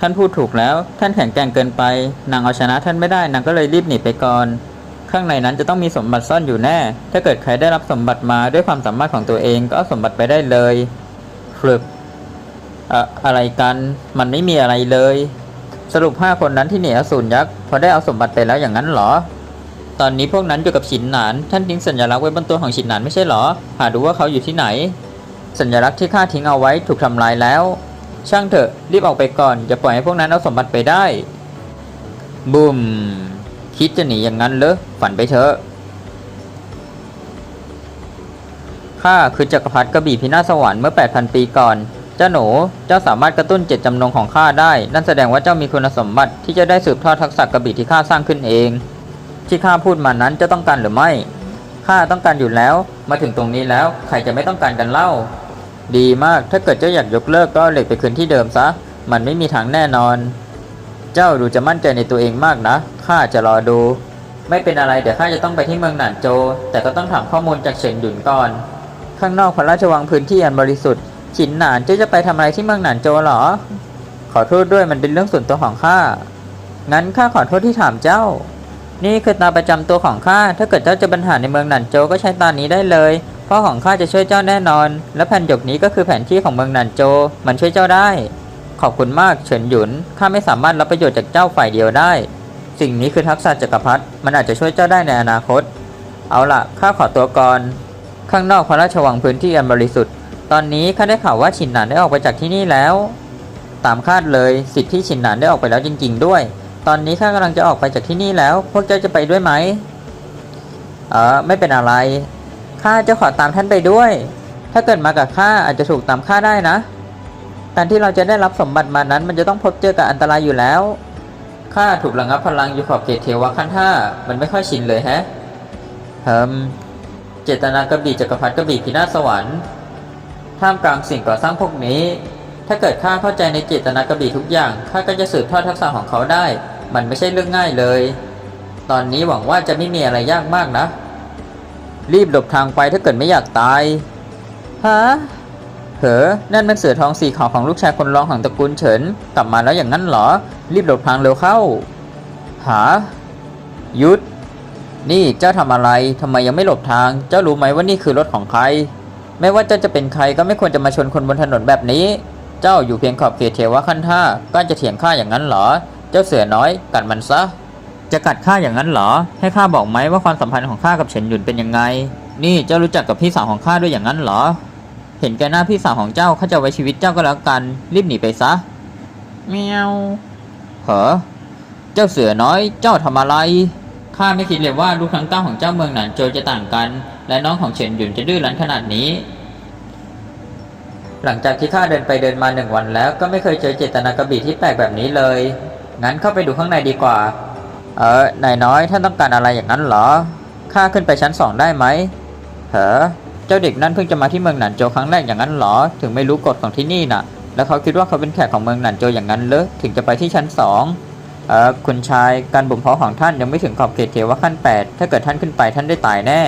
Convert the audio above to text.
ท่านพูดถูกแล้ว ท่านแข็งแกร่งเกินไป นางเอาชนะท่านไม่ได้ นางก็เลยรีบหนีไปก่อน ข้างในนั้นจะต้องมีสมบัติซ่อนอยู่แน่ ถ้าเกิดใครได้รับสมบัติมาด้วยความสามารถของตัวเองก็เอาสมบัติไปได้เลยฟลึกอะอะไรกัน มันไม่มีอะไรเลย สรุปห้าคนนั้นที่หนีอสูรยักษ์พอได้เอาสมบัติไปแล้วอย่างนั้นเหรอ ตอนนี้พวกนั้นอยู่กับฉินหนาน ท่านทิ้งสัญลักษณ์ไว้บนตัวของฉินหนานไม่ใช่เหรอ หาดูว่าเขาอยู่ที่ไหน สัญลักษณ์ที่ข้าทิ้งเอาไว้ถูกทำลายแล้ว ช่างเถอะรีบออกไปก่อนอย่าปล่อยให้พวกนั้นเอาสมบัติไปได้บุมคิดจะหนีอย่างนั้นเหรอฝันไปเถอะข้าคือจักรพรรดิกระบี่พินาศสวรรค์เมื่อ 8,000 ปีก่อน เจ้าหนู เจ้าสามารถกระตุ้นเจตจำนงของข้าได้ นั่นแสดงว่าเจ้ามีคุณสมบัติที่จะได้สืบทอดทักษะกระบี่ที่ข้าสร้างขึ้นเอง ที่ข้าพูดมานั้นเจะต้องการหรือไม่ ข้าต้องการอยู่แล้ว มาถึงตรงนี้แล้วใครจะไม่ต้องการกันเล่า ดีมาก ถ้าเกิดเจ้าอยากยกเลิกก็เหล็กไปคืนที่เดิมซะ มันไม่มีทางแน่นอน เจ้าดูจะมั่นใจในตัวเองมากนะ ข้าจะรอดู ไม่เป็นอะไร เดี๋ยวข้าจะต้องไปที่เมืองหนานโจ แต่ก็ต้องถามข้อมูลจากเฉินหยุนก่อน ข้างนอกพระราชวังพื้นที่อันบริสุทธิ์ ฉินหนานเจ้าจะไปทำอะไรที่เมืองหนานโจหรอ ขอโทษด้วยมันเป็นเรื่องส่วนตัวของข้า งั้นข้าขอโทษที่ถามเจ้า นี่คือตาประจำตัวของข้า ถ้าเกิดเจ้าจะปัญหาในเมืองหนันโจก็ใช้ตานี้ได้เลย พราะของข้าจะช่วยเจ้าแน่นอน และแผ่นหยกนี้ก็คือแผนที่ของเมืองนันโจ มันช่วยเจ้าได้ ขอบคุณมากเฉินหยุน ข้าไม่สามารถรับประโยชน์จากเจ้าฝ่ายเดียวได้ สิ่งนี้คือทักษะจักรพรรดิ มันอาจจะช่วยเจ้าได้ในอนาคต เอาละข้าขอตัวก่อน ข้างนอกพระราชวังพื้นที่อันบริสุทธิ์ ตอนนี้ข้าได้ข่าวว่าฉินหนานได้ออกไปจากที่นี่แล้ว ตามคาดเลย สิทธิ์ที่ฉินหนานได้ออกไปแล้วจริง ๆ ด้วย ตอนนี้ข้ากำลังจะออกไปจากที่นี่แล้ว พวกเจ้าจะไปด้วยไหม เออไม่เป็นอะไร ข้าจะขอตามท่านไปด้วย ถ้าเกิดมากับข้าอาจจะถูกตามข้าได้นะ การที่เราจะได้รับสมบัติมานั้น มันจะต้องพบเจอกับอันตรายอยู่แล้วข้าถูกระงับพลังอยู่ขอบเขตเทวะขั้นห้ามันไม่ค่อยชินเลยแฮะเฮิมเจตนากระบี่จักรพรรดิกระบี่พินาศสวรรค์ท่ามกลางสิ่งก่อสร้างพวกนี้ ถ้าเกิดข้าเข้าใจในเจตนากระบี่ทุกอย่างข้าก็จะสืบทอดทักษะของเขาได้ มันไม่ใช่เรื่องง่ายเลย ตอนนี้หวังว่าจะไม่มีอะไรยากมากนะ รีบหลบทางไปถ้าเกิดไม่อยากตาย ฮะเหอนั่นเป็นเสือทองสีขาวของลูกชายคนรองของตระกูลเฉิน กลับมาแล้วอย่างนั้นเหรอ รีบหลบทางเร็วเข้า หาหยุด นี่เจ้าทำอะไรทำไมยังไม่หลบทาง เจ้ารู้ไหมว่านี่คือรถของใคร ไม่ว่าเจ้าจะเป็นใครก็ไม่ควรจะมาชนคนบนถนนแบบนี้ เจ้าอยู่เพียงขอบเขตเทวะขั้นห้าก็จะเถียงข้าอย่างนั้นเหรอ เจ้าเสือน้อยกัดมันซะ จะกัดข้าอย่างนั้นเหรอ ให้ข้าบอกไหมว่าความสัมพันธ์ของข้ากับเฉินหยุนเป็นยังไง นี่เจ้ารู้จักกับพี่สาวของข้าด้วยอย่างนั้นเหรอ เห็นแก่หน้าพี่สาวของเจ้าข้าจะไว้ชีวิตเจ้าก็แล้วกัน รีบหนีไปซะเมียวเหรอเจ้าเสือน้อย เจ้าทำอะไร ข้าไม่คิดเลยว่าลูกทั้งเต้าของเจ้าเมืองหนานโจวจะต่างกัน และน้องของเฉินหยุนจะดื้อรั้นขนาดนี้หลังจากที่ข้าเดินไปเดินมาหนึ่งวันแล้วก็ไม่เคยเจอเจตนากระบี่ที่แปลกแบบนี้เลย งั้นเข้าไปดูข้างในดีกว่า เออนายน้อยท่านต้องการอะไรอย่างนั้นเหรอ ข้าขึ้นไปชั้นสองได้ไหมเหรอเจ้าเด็กนั่นเพิ่งจะมาที่เมืองหนานโจวครั้งแรกอย่างนั้นเหรอ ถึงไม่รู้กฎของที่นี่น่ะ แล้วเขาคิดว่าเขาเป็นแขกของเมืองหนานโจวอย่างนั้นเหรอถึงจะไปที่ชั้นสองเออคุณชายการบ่มเพาะของท่านยังไม่ถึงขอบเขตเทวะขั้นแปดถ้าเกิดท่านขึ้นไปท่านได้ตายแน่